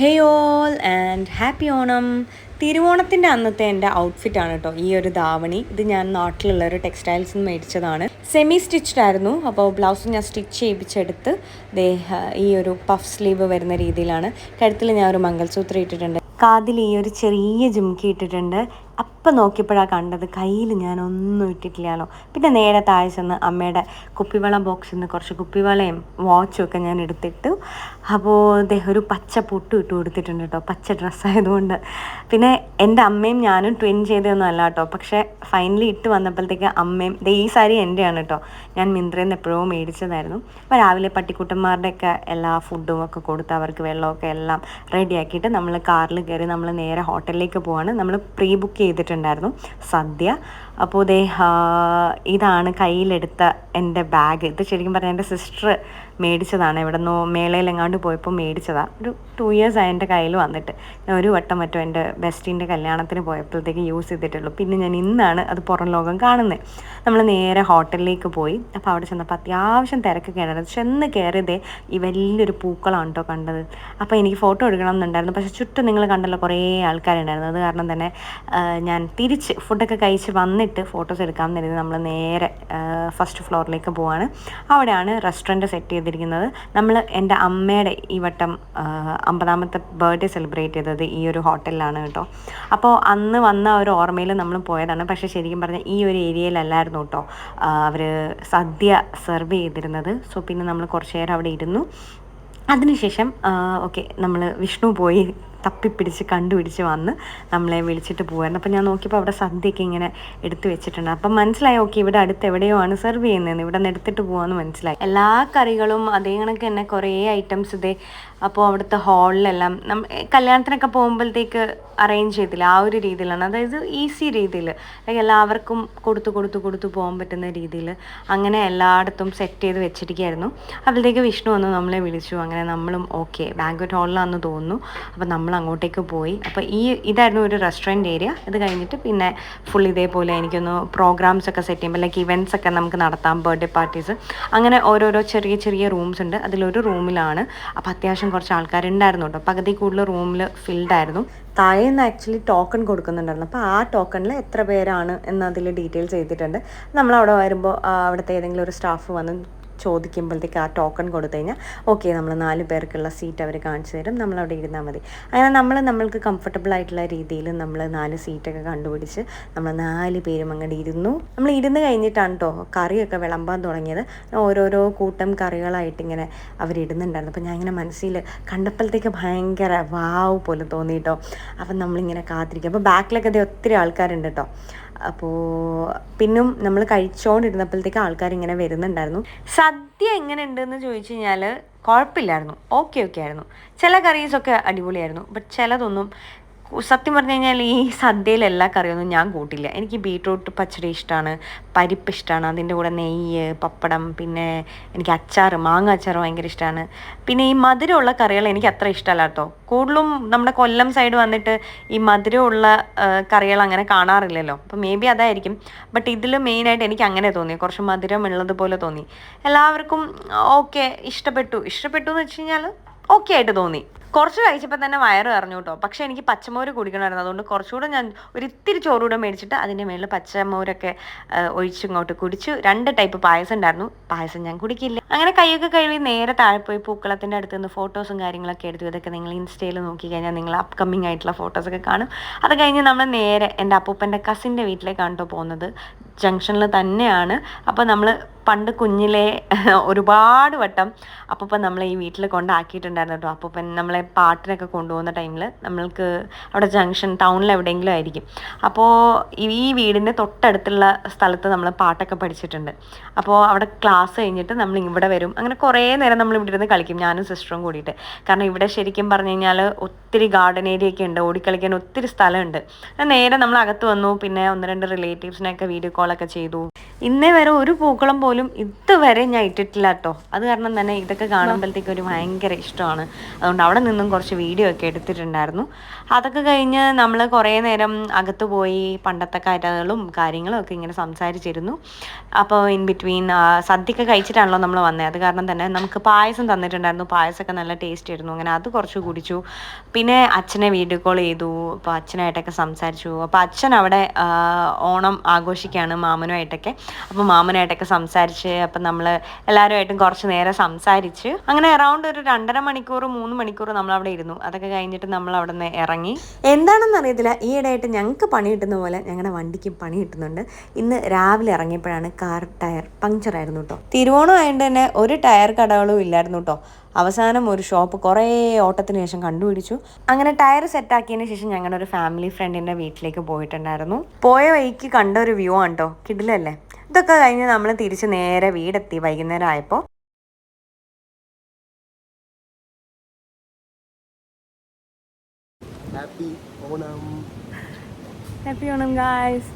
Hey all and happy Onam. തിരുവോണത്തിന്റെ അന്നത്തെ എന്റെ ആണ് കേട്ടോ ഈ ഒരു ധാവണി. ഇത് ഞാൻ നാട്ടിലുള്ള ഒരു ടെക്സ്റ്റൈൽസ് നിന്ന് മേടിച്ചതാണ്. സെമി സ്റ്റിച്ച്ഡ് ആയിരുന്നു. അപ്പോൾ ബ്ലൗസ് ഞാൻ സ്റ്റിച്ച് ചെയ്യിപ്പിച്ചെടുത്ത് ദേ ഈ ഒരു പഫ് സ്ലീവ് വരുന്ന രീതിയിലാണ്. കഴുത്തിൽ ഞാൻ ഒരു മംഗൾസൂത്രം ഇട്ടിട്ടുണ്ട്. കാതിൽ ഈ ഒരു ചെറിയ ജുംക്കി ഇട്ടിട്ടുണ്ട്. അപ്പം നോക്കിയപ്പോഴാണ് കണ്ടത് കയ്യിൽ ഞാനൊന്നും ഇട്ടിട്ടില്ലല്ലോ. പിന്നെ നേരെ താഴെ ചെന്ന് അമ്മയുടെ കുപ്പിവള ബോക്സിൽ നിന്ന് കുറച്ച് കുപ്പിവളയും വാച്ചും ഒക്കെ ഞാൻ എടുത്തിട്ടു. അപ്പോൾ അദ്ദേഹം ഒരു പച്ച പൊട്ടും ഇട്ട് കൊടുത്തിട്ടുണ്ട് കേട്ടോ പച്ച ഡ്രസ്സായതുകൊണ്ട് പിന്നെ എന്റെ അമ്മയും ഞാനും ട്വിൻ ചെയ്തതൊന്നും അല്ല കേട്ടോ പക്ഷേ ഫൈനലി ഇട്ട് വന്നപ്പോഴത്തേക്ക് അമ്മയും ദേ ഈ സാരി എന്റെയാണ് കേട്ടോ. ഞാൻ മിന്ത്രയിൽ നിന്ന് എപ്പോഴോ മേടിച്ചതായിരുന്നു. അപ്പോൾ രാവിലെ പട്ടിക്കുട്ടന്മാരുടെയൊക്കെ എല്ലാ ഫുഡും ഒക്കെ കൊടുത്ത് അവർക്ക് വെള്ളമൊക്കെ എല്ലാം റെഡിയാക്കിയിട്ട് നമ്മൾ കാറിൽ കയറി നമ്മൾ നേരെ ഹോട്ടലിലേക്ക് പോവാണ്. നമ്മൾ പ്രീ ബുക്ക് ചെയ്തിട്ടുണ്ടായിരുന്നു. സദ്യ അപ്പോൾ ഇതേ ഇതാണ് കയ്യിലെടുത്ത എന്റെ ബാഗ്. ഇത് ശരിക്കും പറഞ്ഞാൽ എന്റെ സിസ്റ്റർ മേടിച്ചതാണ്. എവിടെ നിന്നോ മേളയിലെങ്ങാണ്ട് പോയപ്പോൾ മേടിച്ചതാണ് ഒരു ടു ഇയേഴ്സ് ആയി എന്റെ കയ്യിൽ വന്നിട്ട്. ഞാൻ ഒരു വട്ടം മറ്റോ എന്റെ ബെസ്റ്റിന്റെ കല്യാണത്തിന് പോയപ്പോഴത്തേക്ക് യൂസ് ചെയ്തിട്ടുള്ളൂ. പിന്നെ ഞാൻ ഇന്നാണ് അത് പുറം ലോകം കാണുന്നത്. നമ്മൾ നേരെ ഹോട്ടലിലേക്ക് പോയി. അപ്പോൾ അവിടെ ചെന്നപ്പോൾ അത്യാവശ്യം തിരക്കൊക്കെ ഉണ്ടായിരുന്നു ചെന്ന് കയറിയതേ ഈ വലിയൊരു പൂക്കളാണ് കേട്ടോ കണ്ടത്. അപ്പോൾ എനിക്ക് ഫോട്ടോ എടുക്കണം എന്നുണ്ടായിരുന്നു പക്ഷേ ചുറ്റും നിങ്ങൾ കണ്ടല്ലോ കുറേ ആൾക്കാരുണ്ടായിരുന്നു. അത് കാരണം തന്നെ ഞാൻ തിരിച്ച് ഫുഡൊക്കെ കഴിച്ച് വന്നിട്ട് ഫോട്ടോസ് എടുക്കാമെന്ന് കരുതി നമ്മൾ നേരെ ഫസ്റ്റ് ഫ്ലോറിലേക്ക് പോവാണ്. അവിടെയാണ് റെസ്റ്റോറന്റ് സെറ്റ് ചെയ്തിരിക്കുന്നത്. നമ്മൾ എന്റെ അമ്മയുടെ ഈ വട്ടം അമ്പതാമത്തെ ബർത്ത്ഡേ സെലിബ്രേറ്റ് ചെയ്തത് ഈ ഒരു ഹോട്ടലിലാണ് കേട്ടോ. അപ്പോൾ അന്ന് വന്ന ഒരു ഓർമ്മയിൽ നമ്മൾ പോയതാണ്. പക്ഷേ ശരിക്കും പറഞ്ഞാൽ ഈ ഒരു ഏരിയയിലല്ലായിരുന്നു. കേട്ടോ. അവർ സദ്യ സെർവ് ചെയ്തിരുന്നത്. സോ പിന്നെ നമ്മൾ കുറച്ച് നേരം അവിടെ ഇരുന്നു. അതിനുശേഷം ഓക്കെ നമ്മൾ വിഷ്ണു പോയി തപ്പിപ്പിടിച്ച് കണ്ടുപിടിച്ച് വന്ന് നമ്മളെ വിളിച്ചിട്ട് പോകുമായിരുന്നു അപ്പോൾ ഞാൻ നോക്കിയപ്പോൾ അവിടെ സദ്യയൊക്കെ ഇങ്ങനെ എടുത്ത് വെച്ചിട്ടുണ്ട്. അപ്പം മനസ്സിലായി ഓക്കെ ഇവിടെ അടുത്ത് എവിടെയോ ആണ് സെർവ് ചെയ്യുന്നതെന്ന്. ഇവിടെ നിന്ന് എടുത്തിട്ട് പോകാമെന്ന് മനസ്സിലായി. എല്ലാ കറികളും അതേ കണക്ക് തന്നെ കുറേ ഐറ്റംസ് ഇതേ അപ്പോൾ അവിടുത്തെ ഹാളിലെല്ലാം നമ്മ കല്യാണത്തിനൊക്കെ പോകുമ്പോഴത്തേക്ക് അറേഞ്ച് ചെയ്തില്ല? ആ ഒരു രീതിയിലാണ്. അതായത് ഈസി രീതിയിൽ എല്ലാവർക്കും കൊടുത്തു കൊടുത്തു കൊടുത്തു പോകാൻ പറ്റുന്ന രീതിയിൽ അങ്ങനെ എല്ലായിടത്തും സെറ്റ് ചെയ്ത് വെച്ചിരിക്കുകയായിരുന്നു. അപ്പോഴത്തേക്ക് വിഷ്ണു വന്ന് നമ്മളെ വിളിച്ചു. അങ്ങനെ നമ്മളും ഓക്കെ ബാങ്ക്വറ്റ് ഹാളിലാണെന്ന് തോന്നുന്നു. അപ്പോൾ നമ്മൾ അങ്ങോട്ടേക്ക് പോയി. അപ്പോൾ ഈ ഇതായിരുന്നു ഒരു റെസ്റ്റോറന്റ് ഏരിയ ഇത് കഴിഞ്ഞിട്ട് പിന്നെ ഫുൾ ഇതേപോലെ എനിക്കൊന്ന് പ്രോഗ്രാംസ് ഒക്കെ സെറ്റ് ചെയ്യുമ്പോൾ ലൈക്ക് ഇവന്റ്സ് ഒക്കെ നമുക്ക് നടത്താം ബർത്ത്ഡേ പാർട്ടീസ് അങ്ങനെ ഓരോരോ ചെറിയ ചെറിയ റൂംസ് ഉണ്ട്. അതിലൊരു റൂമിലാണ് അപ്പോൾ അത്യാവശ്യം കുറച്ച് ആൾക്കാരുണ്ടായിരുന്നു കേട്ടോ. പകുതി കൂടുതൽ റൂമിൽ ഫിൽഡ് ആയിരുന്നു. താഴെ നിന്ന് ആക്ച്വലി ടോക്കൺ കൊടുക്കുന്നുണ്ടായിരുന്നു. അപ്പോൾ ആ ടോക്കണിൽ എത്ര പേരാണ് എന്നതിൽ ഡീറ്റെയിൽസ് ചെയ്തിട്ടുണ്ട് നമ്മൾ അവിടെ വരുമ്പോൾ അവിടുത്തെ ഏതെങ്കിലും ഒരു സ്റ്റാഫ് വന്ന് ചോദിക്കുമ്പോഴത്തേക്ക് ആ ടോക്കൺ കൊടുത്തു കഴിഞ്ഞാൽ ഓക്കെ നമ്മൾ നാല് പേർക്കുള്ള സീറ്റ് അവർ കാണിച്ചു തരും നമ്മൾ അവിടെ ഇരുന്നാൽ മതി. അങ്ങനെ നമ്മൾ നമ്മൾക്ക് കംഫർട്ടബിൾ ആയിട്ടുള്ള രീതിയിൽ നമ്മൾ നാല് സീറ്റൊക്കെ കണ്ടുപിടിച്ച് നമ്മൾ നാല് പേരും അങ്ങോട്ട് ഇരുന്നു. നമ്മൾ ഇരുന്ന് കഴിഞ്ഞിട്ടാണ് കേട്ടോ കറിയൊക്കെ വിളമ്പാൻ തുടങ്ങിയത്. ഓരോരോ കൂട്ടം കറികളായിട്ട് ഇങ്ങനെ അവരിടുന്നുണ്ടായിരുന്നു അപ്പോൾ ഞാൻ ഇങ്ങനെ മനസ്സിൽ കണ്ടപ്പോഴത്തേക്ക് ഭയങ്കര വാവ് പോലെ തോന്നി കേട്ടോ അപ്പം നമ്മളിങ്ങനെ കാത്തിരിക്കും. അപ്പോൾ ബാക്കിലൊക്കെ ഒത്തിരി ആൾക്കാരുണ്ട് കേട്ടോ അപ്പോൾ പിന്നും നമ്മൾ കഴിച്ചുകൊണ്ടിരുന്നപ്പോഴത്തേക്ക് ആൾക്കാർ ഇങ്ങനെ വരുന്നുണ്ടായിരുന്നു. സദ്യ എങ്ങനെ ഉണ്ടെന്ന് ചോദിച്ചു കഴിഞ്ഞാൽ കുഴപ്പമില്ലായിരുന്നു. ഓക്കെ ഓക്കെ ആയിരുന്നു. ചില കറീസൊക്കെ അടിപൊളിയായിരുന്നു. ബട്ട് ചിലതൊന്നും സത്യം പറഞ്ഞു കഴിഞ്ഞാൽ ഈ സദ്യയിൽ എല്ലാ കറിയൊന്നും ഞാൻ കൂട്ടില്ല. എനിക്ക് ബീട്രൂട്ട് പച്ചടി ഇഷ്ടമാണ് പരിപ്പ് ഇഷ്ടമാണ് അതിന്റെ കൂടെ നെയ്യ് പപ്പടം പിന്നെ എനിക്ക് അച്ചാർ മാങ്ങ അച്ചാർ ഭയങ്കര ഇഷ്ടമാണ് പിന്നെ ഈ മധുരമുള്ള കറികൾ എനിക്ക് അത്ര ഇഷ്ടമല്ല കേട്ടോ. കൂടുതലും നമ്മുടെ കൊല്ലം സൈഡ് വന്നിട്ട് ഈ മധുരമുള്ള കറികൾ അങ്ങനെ കാണാറില്ലല്ലോ. അപ്പം മേ ബി അതായിരിക്കും. ബട്ട് ഇതിൽ മെയിനായിട്ട് എനിക്ക് അങ്ങനെ തോന്നി. കുറച്ച് മധുരം ഉള്ളതുപോലെ തോന്നി. എല്ലാവർക്കും ഓക്കെ ഇഷ്ടപ്പെട്ടു. ഇഷ്ടപ്പെട്ടു എന്ന് വെച്ച് കഴിഞ്ഞാൽ ഓക്കെ ആയിട്ട് തോന്നി. കുറച്ച് കഴിച്ചപ്പോൾ തന്നെ വയറ് അറിഞ്ഞു കേട്ടോ. പക്ഷേ എനിക്ക് പച്ചമോര് കുടിക്കണമായിരുന്നു. അതുകൊണ്ട് കുറച്ചുകൂടെ ഞാൻ ഒരു ഇത്തിരി ചോറുകൂടെ മേടിച്ചിട്ട് അതിന്റെ മേളിൽ പച്ചമോരൊക്കെ ഒഴിച്ച് ഒഴിച്ചിങ്ങോട്ട് കുടിച്ചു. രണ്ട് ടൈപ്പ് പായസം ഉണ്ടായിരുന്നു. പായസം ഞാൻ കുടിക്കില്ല. അങ്ങനെ കൈയൊക്കെ കഴുകി നേരെ താഴെ പോയി പൂക്കളത്തിന്റെ അടുത്ത് നിന്ന് ഫോട്ടോസും കാര്യങ്ങളൊക്കെ എടുത്തു. ഇതൊക്കെ നിങ്ങൾ ഇൻസ്റ്റയിൽ നോക്കി കഴിഞ്ഞാൽ നിങ്ങൾ അപ്കമ്മിങ് ആയിട്ടുള്ള ഫോട്ടോസൊക്കെ കാണും. അത് കഴിഞ്ഞ് നമ്മൾ നേരെ എന്റെ അപ്പൂപ്പന്റെ കസിന്റെ വീട്ടിലേക്കാണ് കേട്ടോ പോകുന്നത്. ജംഗ്ഷനിൽ തന്നെയാണ്. അപ്പോൾ നമ്മൾ പണ്ട് കുഞ്ഞിലെ ഒരുപാട് വട്ടം അപ്പൂപ്പൻ നമ്മളെ ഈ വീട്ടിൽ കൊണ്ടാക്കിയിട്ടുണ്ടായിരുന്നു കേട്ടോ അപ്പൂപ്പൻ നമ്മളെ പാട്ടിനൊക്കെ കൊണ്ടുപോകുന്ന ടൈമിൽ നമ്മൾക്ക് അവിടെ ജംഗ്ഷൻ ടൗണിൽ എവിടെയെങ്കിലും ആയിരിക്കും. അപ്പോൾ ഈ വീടിന്റെ തൊട്ടടുത്തുള്ള സ്ഥലത്ത് നമ്മൾ പാട്ടൊക്കെ പഠിച്ചിട്ടുണ്ട്. അപ്പോൾ അവിടെ ക്ലാസ് കഴിഞ്ഞിട്ട് നമ്മൾ ഇവിടെ വരും. അങ്ങനെ കുറേ നേരം നമ്മൾ ഇവിടെ ഇരുന്ന് കളിക്കും ഞാനും സിസ്റ്ററും കൂടിയിട്ട്. കാരണം ഇവിടെ ശരിക്കും പറഞ്ഞു കഴിഞ്ഞാൽ ഒത്തിരി ഗാർഡൻ ഏരിയ ഒക്കെ ഉണ്ട് ഓടിക്കളിക്കാൻ ഒത്തിരി സ്ഥലമുണ്ട്. നേരെ നമ്മൾ അകത്ത് വന്നു പിന്നെ ഒന്ന് രണ്ട് റിലേറ്റീവ്സിനെയൊക്കെ വീഡിയോ കോളൊക്കെ ചെയ്തു. ഇന്നേ വരെ ഒരു പൂക്കളം പോലും ഇതുവരെ ഞാൻ ഇട്ടിട്ടില്ല കേട്ടോ. അത് കാരണം തന്നെ ഇതൊക്കെ കാണുമ്പോഴത്തേക്ക് ഒരു ഭയങ്കര ഇഷ്ടമാണ്. അതുകൊണ്ട് അവിടെ നിന്നും കുറച്ച് വീഡിയോ ഒക്കെ എടുത്തിട്ടുണ്ടായിരുന്നു. അതൊക്കെ കഴിഞ്ഞ് നമ്മൾ കുറേ നേരം അകത്ത് പോയി പണ്ടത്തെ കഥകളും കാര്യങ്ങളും ഒക്കെ ഇങ്ങനെ സംസാരിച്ചിരുന്നു. അപ്പോൾ ഇൻ ബിറ്റ്വീൻ സദ്യയൊക്കെ കഴിച്ചിട്ടാണല്ലോ നമ്മൾ വന്നത് അത് കാരണം തന്നെ നമുക്ക് പായസം തന്നിട്ടുണ്ടായിരുന്നു. പായസമൊക്കെ നല്ല ടേസ്റ്റ് ആയിരുന്നു. അങ്ങനെ അത് കുറച്ച് കുടിച്ചു. പിന്നെ അച്ഛനെ വീഡിയോ കോൾ ചെയ്തു. അപ്പോൾ അച്ഛനായിട്ടൊക്കെ സംസാരിച്ചു. അപ്പോൾ അച്ഛൻ അവിടെ ഓണം ആഘോഷിക്കുകയാണ് മാമനുമായിട്ടൊക്കെ. അപ്പോൾ മാമനായിട്ടൊക്കെ സംസാരിച്ച് അപ്പം നമ്മൾ എല്ലാവരുമായിട്ടും കുറച്ച് നേരം സംസാരിച്ച് അങ്ങനെ അറൗണ്ട് ഒരു രണ്ടര മണിക്കൂർ മൂന്ന് മണിക്കൂർ നമ്മൾ അവിടെ ഇരുന്നു. അതൊക്കെ കഴിഞ്ഞിട്ട് നമ്മൾ അവിടെ നിന്ന് ഇറങ്ങി. എന്താണെന്ന് അറിയത്തില്ല. ഈ ഇടയായിട്ട് ഞങ്ങൾക്ക് പണി കിട്ടുന്ന പോലെ ഞങ്ങളുടെ വണ്ടിക്ക് പണി കിട്ടുന്നുണ്ട്. ഇന്ന് രാവിലെ ഇറങ്ങിയപ്പോഴാണ് കാർ ടയർ പങ്ക്ചർ ആയിരുന്നു കേട്ടോ തിരുവോണം ആയതുകൊണ്ട് തന്നെ ഒരു ടയർ കടകളും ഇല്ലായിരുന്നു കേട്ടോ അവസാനം ഒരു ഷോപ്പ് കുറേ ഓട്ടത്തിന് ശേഷം കണ്ടുപിടിച്ചു. അങ്ങനെ ടയർ സെറ്റാക്കിയതിന് ശേഷം ഞങ്ങളുടെ ഒരു ഫാമിലി ഫ്രണ്ടിന്റെ വീട്ടിലേക്ക് പോയിട്ടുണ്ടായിരുന്നു. പോയ വഴിക്ക് കണ്ട ഒരു വ്യൂ ആണ് കേട്ടോ കിടിലല്ലേ? ഇതൊക്കെ കഴിഞ്ഞ് നമ്മൾ തിരിച്ച് നേരെ വീടെത്തി വൈകുന്നേരം ആയപ്പോൾ happy Onam happy Onam guys